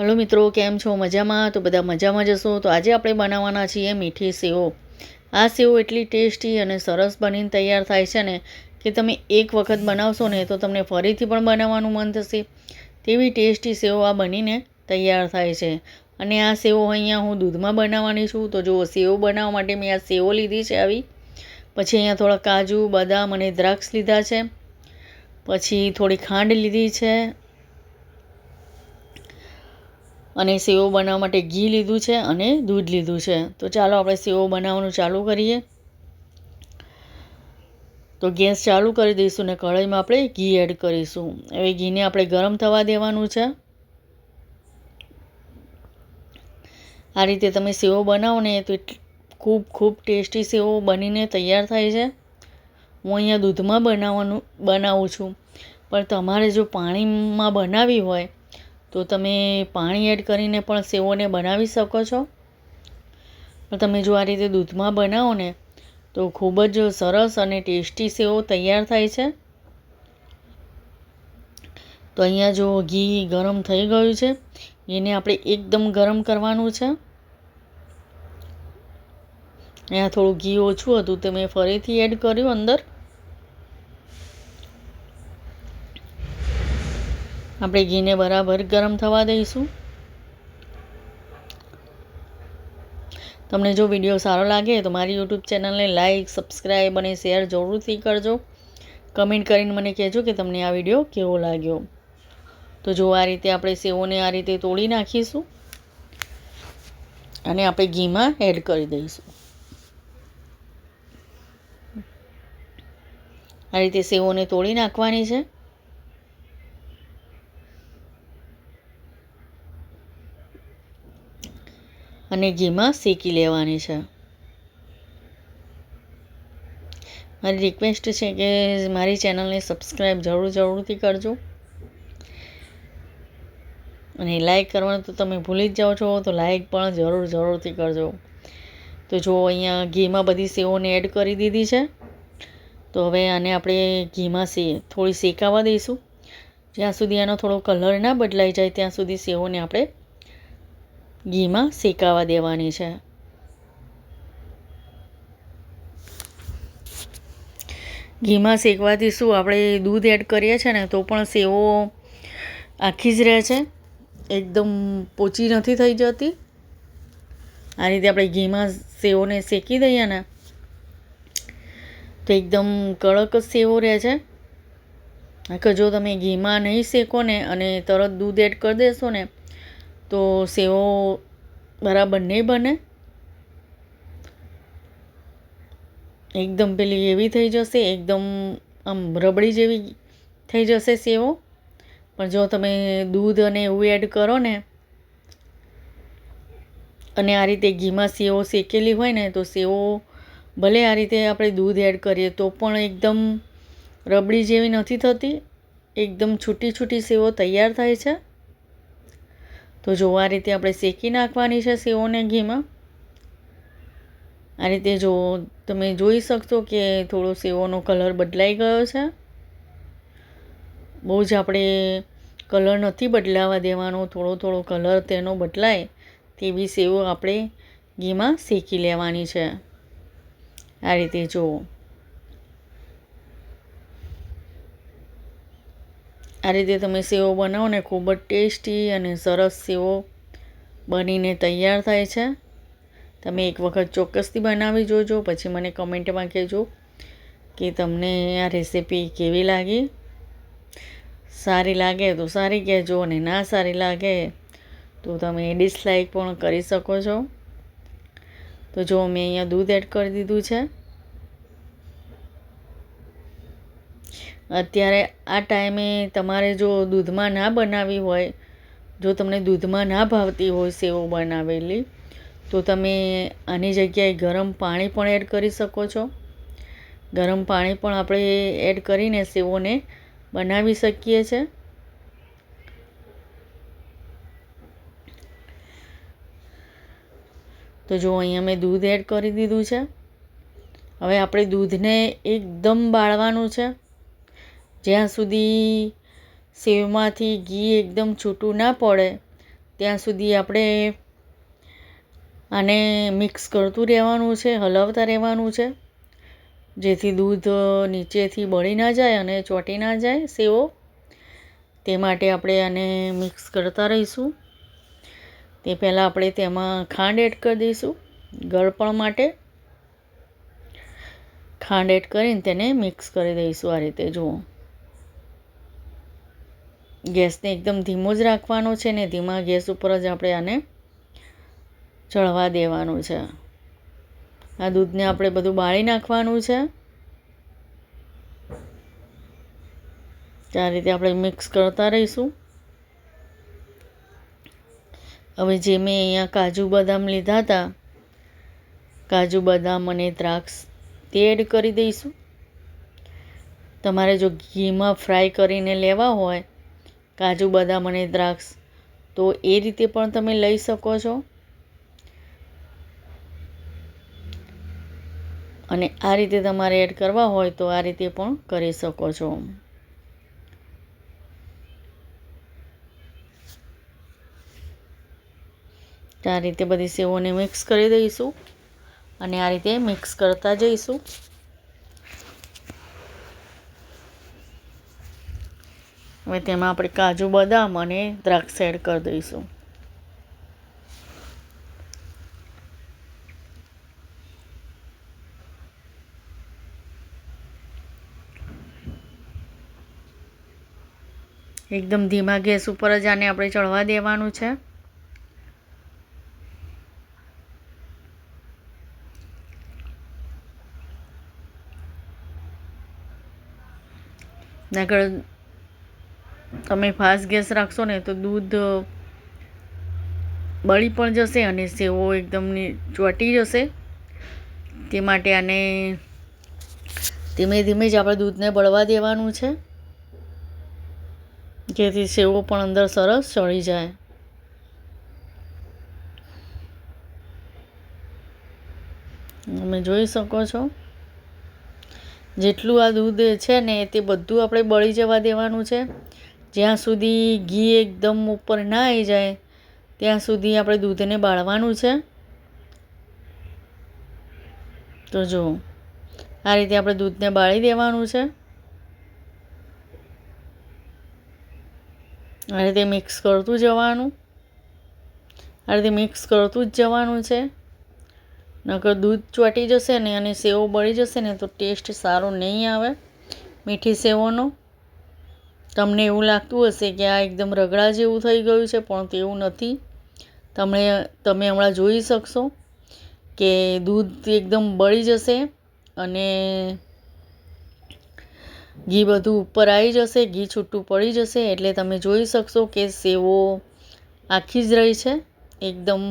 Hello મિત્રો, કેમ છો? મજામાં? તો બધા મજામાં જશો તો આજે આપણે બનાવવાના છીએ મીઠી સેવો. આ સેવો એટલી ટેસ્ટી અને સરસ બનીને તૈયાર થાય છે ને, કે તમે એક વખત બનાવશો ને, તો તમને ફરીથી પણ બનાવવાનું મન થશે. તેવી ટેસ્ટી સેવો આ બનીને તૈયાર થાય છે. અને આ સેવો અહીંયા હું દૂધમાં બનાવવાની છું. તો જો સેવો બનાવવા માટે મેં આ સેવો લીધી છે આવી. પછી અહીંયા થોડા કાજુ, બદામ અને દ્રાક્ષ લીધા છે. પછી થોડી ખાંડ લીધી છે. અને સેવો બનાવવા માટે ઘી લીધું છે અને દૂધ લીધું છે. તો ચાલો આપણે સેવો બનાવવાનું ચાલુ કરીએ. તો ગેસ ચાલુ કરી દઈશું ને કઢાઈમાં આપણે ઘી એડ કરીશું. હવે ઘીને આપણે ગરમ થવા દેવાનું છે. આ રીતે તમે સેવો બનાવો ને તો ખૂબ ખૂબ ટેસ્ટી સેવો બનીને તૈયાર થાય છે. હું અહીંયા દૂધમાં બનાવવાનું બનાવું છું. પણ તમારે જો પાણીમાં બનાવી હોય તો તમે પાણી એડ કરીને પણ સેવોને બનાવી શકો છો. પણ તમે જો આ રીતે દૂધમાં બનાવો ને, તો ખૂબ જ સરસ અને ટેસ્ટી સેવો તૈયાર થાય છે. તો અહીંયા જો ઘી ગરમ થઈ ગયું છે, એને આપણે એકદમ ગરમ કરવાનું છે. અહીંયા થોડું ઘી ઓછું હતું તો મેં ફરીથી એડ કર્યું અંદર. આપણે ઘીને બરાબર ગરમ થવા દઈશું. તમને જો વીડિયો સારો લાગે તો મારી યુટ્યુબ ચેનલને લાઈક સબસ્ક્રાઈબ અને શેર જરૂરથી કરજો. કમેન્ટ કરીને મને કહેજો કે તમને આ વીડિયો કેવો લાગ્યો. તો જો આ રીતે આપણે સેવોને આ રીતે તોડી નાખીશું અને આપણે ઘીમાં એડ કરી દઈશું. આ રીતે સેવોને તોડી નાખવાની છે. અને ઘીમાં શેકી લેવાની છે. મારી રિક્વેસ્ટ છે કે મારી ચેનલને સબસ્ક્રાઈબ જરૂર જરૂરથી કરજો. અને લાઈક કરવાનું તો તમે ભૂલી જ જાઓ છો, તો લાઈક પણ જરૂર જરૂરથી કરજો. તો જો અહીંયા ઘીમાં બધી સેવોને એડ કરી દીધી છે, તો હવે આને આપણે ઘીમાં સે, થોડી શેકાવા દઈશું. જ્યાં સુધી આનો થોડો કલર ના બદલાઈ જાય, ત્યાં સુધી સેવોને આપણે ઘીમાં શેકાવા દેવાની છે. ઘીમાં શેકવાથી શું? આપણે દૂધ એડ કરીએ છીએ ને, તો પણ સેવો આખી જ રહે છે. એકદમ પોચી નથી થઈ જતી. આ રીતે આપણે ઘીમાં સેવોને શેકી દઈએ ને, તો એકદમ કડક સેવો રહે છે. કે જો તમે ઘીમાં નહીં શેકો ને અને તરત દૂધ એડ કરી દેશો ને તો સેવો બરાબર નહીં બને, એકદમ પેલી એવી થઈ જશે, એકદમ આમ રબડી જેવી થઈ જશે સેવો. પણ જો તમે દૂધ અને એવું એડ કરો ને, અને આ રીતે ઘીમાં સેવો શેકેલી હોય ને, તો સેવો ભલે આ રીતે આપણે દૂધ એડ કરીએ, તો પણ એકદમ રબડી જેવી નથી થતી. એકદમ છૂટી છૂટી સેવો તૈયાર થાય છે. તો જો આ રીતે આપણે શેકી નાખવાની છે સેવોને ઘીમાં. આ રીતે જો તમે જોઈ શકશો કે થોડો સેવોનો કલર બદલાઈ ગયો છે. બહુ જ આપણે કલર નથી બદલાવા દેવાનો, થોડો થોડો કલર તેનો બદલાય તેવી સેવો આપણે ઘીમાં શેકી લેવાની છે. આ રીતે જુઓ આ રીતે તમે સેવો બનાવો ને, ખૂબ જ ટેસ્ટી અને સરસ સેવો બનીને તૈયાર થાય છે. તમે એક વખત ચોક્કસથી બનાવી જોજો, પછી મને કમેન્ટમાં કહેજો કે તમને આ રેસીપી કેવી લાગી. સારી લાગે તો સારી કહેજો અને ના સારી લાગે તો તમે ડિસલાઇક પણ કરી શકો છો. તો જો મેં અહીંયા દૂધ એડ કરી દીધું છે. અત્યારે આ ટાઈમે તમારે જો દૂધમાં ના બનાવી હોય, જો તમને દૂધમાં ના ભાવતી હોય સેવો બનાવેલી, તો તમે આની જગ્યાએ ગરમ પાણી પણ એડ કરી શકો છો. ગરમ પાણી પણ આપણે એડ કરીને સેવોને બનાવી શકીએ છીએ તો જો અહીંયા મેં દૂધ એડ કરી દીધું છે. હવે આપણે દૂધને એકદમ બાળવાનું છે. જ્યાં સુધી સેવમાંથી ઘી એકદમ છૂટું ના પડે, ત્યાં સુધી આપણે આને મિક્સ કરતું રહેવાનું છે, હલાવતા રહેવાનું છે. જેથી દૂધ નીચેથી બળી ના જાય અને ચોંટી ના જાય સેવો. તે માટે આપણે આને મિક્સ કરતા રહીશું. તે પહેલાં આપણે તેમાં ખાંડ એડ કરી દઈશું ગળપણ માટે. ખાંડ એડ કરીને તેને મિક્સ કરી દઈશું આ રીતે, જુઓ. ગેસને એકદમ ધીમો જ રાખવાનો છે ને ધીમા ગેસ ઉપર જ આપણે આને ચડવા દેવાનું છે. આ દૂધને આપણે બધું બાળી નાખવાનું છે. આ રીતે આપણે મિક્સ કરતા રહીશું. હવે જે મેં અહીંયા કાજુ બદામ લીધા હતા, કાજુ બદામ અને દ્રાક્ષ તે એડ કરી દઈશું. તમારે જો ઘીમાં ફ્રાય કરીને લેવા હોય કાજુ, બદામ અને દ્રાક્ષ. તો એ રીતે પણ તમે લઈ શકો છો. અને આ રીતે તમારે એડ કરવા હોય તો આ રીતે પણ કરી શકો છો. આ રીતે બધી સેવોને મિક્સ કરી દઈશું. અને આ રીતે મિક્સ કરતા જઈશું. હવે તેમાં આપણે કાજુ બદામ અને દ્રાક્ષ એડ કરી દઈશું. એકદમ ધીમા ગેસ ઉપર જ આને આપણે ચડવા દેવાનું છે. નકર તમે ફાસ્ટ ગેસ રાખશો ને તો દૂધ બળી પણ જશે અને સેવો એકદમ ચોટી જશે. તે માટે આને ધીમે ધીમે જ આપણે દૂધને બળવા દેવાનું છે. જેથી સેવો પણ અંદર સરસ ચડી જાય. તમે જોઈ શકો છો. જેટલું આ દૂધ છે ને તે બધું આપણે બળી જવા દેવાનું છે. જ્યાં સુધી ઘી એકદમ ઉપર ના આવી જાય, ત્યાં સુધી આપણે દૂધને બાળવાનું છે. તો જો આ રીતે આપણે દૂધને બાળી દેવાનું છે. આ રીતે મિક્સ કરતું જવાનું. આ રીતે મિક્સ કરતું જ જવાનું છે. નકર દૂધ ચોંટી જશે ને અને સેવો બળી જશે ને તો ટેસ્ટ સારો નહીં આવે. મીઠી સેવોનો તમને એવું લાગતું હશે કે આ એકદમ રગડા જેવું થઈ ગયું છે, પણ તેવું નથી. તમે તમે હમણાં જોઈ શકશો કે દૂધ એકદમ બળી જશે અને ઘી બધું ઉપર આવી જશે, ઘી છૂટું પડી જશે, એટલે તમે જોઈ શકશો કે સેવો આખી જ રહી છે. એકદમ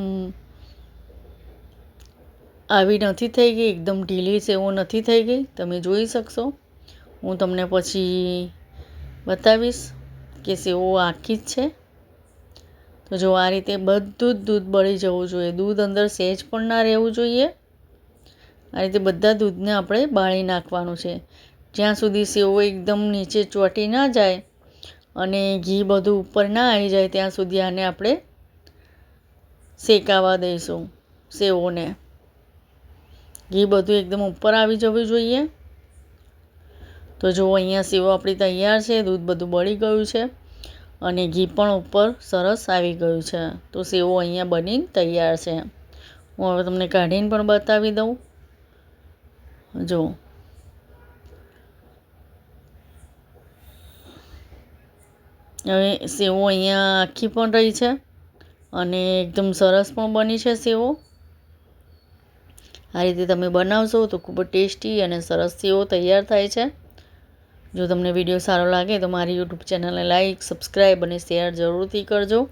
આવી નથી થઈ ગઈ, એકદમ ઢીલી સેવો નથી થઈ ગઈ. તમે જોઈ શકશો. હું તમને પછી બતાવીશ કે સેવો આખી જ છે? તો જો આ રીતે બધું જ દૂધ બળી જવું જોઈએ. દૂધ અંદર સહેજ પણ ના રહેવું જોઈએ. આ રીતે બધા દૂધને આપણે બાળી નાખવાનું છે. જ્યાં સુધી સેવો એકદમ નીચે ચોટી ના જાય અને ઘી બધું ઉપર ના આવી જાય, ત્યાં સુધી આને આપણે શેકાવા દઈશું સેવોને. ઘી બધું એકદમ ઉપર આવી જવું જોઈએ. તો જુઓ, અહીંયા સેવો આપણી તૈયાર છે, દૂધ બધું બળી ગયું છે અને ઘી પણ ઉપર સરસ આવી ગયું છે. તો સેવો અહીંયા બનીને તૈયાર છે. હું હવે તમને કાઢીને પણ બતાવી દઉં. જુઓ. હવે સેવો અહીંયા આખી પણ રહી છે અને એકદમ સરસ પણ બની છે સેવો. આ રીતે તમે બનાવશો તો ખૂબ જ ટેસ્ટી અને સરસ સેવો તૈયાર થાય છે. જો તમને વીડિયો સારો લાગે તો મારી યુટ્યુબ ચેનલને લાઈક સબસ્ક્રાઈબ અને શેર જરૂરથી કરજો.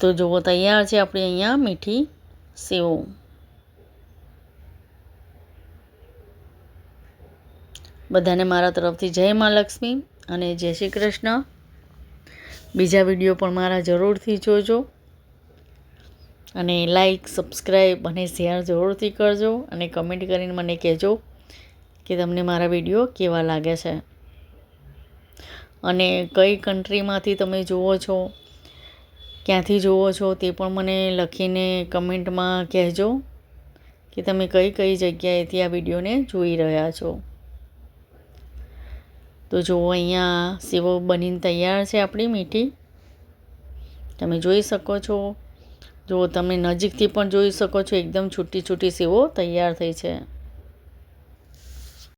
તો જુઓ તૈયાર છે આપણી અહીંયા મીઠી સેવો. બધાને મારા તરફથી જય મા લક્ષ્મી અને જય શ્રી કૃષ્ણ. બીજા વીડિયો પણ મારા જરૂરથી જોજો અને લાઈક સબસ્ક્રાઈબ અને શેર જરૂરથી કરજો અને કમેન્ટ કરીને મને કહેજો કે તમને મારા વીડિયો કેવા લાગે છે? અને કઈ કન્ટ્રીમાંથી તમે જુઓ છો? ક્યાંથી જુઓ છો? તે પણ મને લખીને કમેન્ટમાં કહેજો કે તમે કઈ કઈ જગ્યાએથી આ વિડીયોને જોઈ રહ્યા છો. તો જુઓ અહીંયા સેવો બનીને તૈયાર છે આપણી મીઠી? તમે જોઈ શકો છો. જો તમે નજીકથી પણ જોઈ શકો છો, એકદમ છૂટી છૂટી સેવો તૈયાર થઈ છે.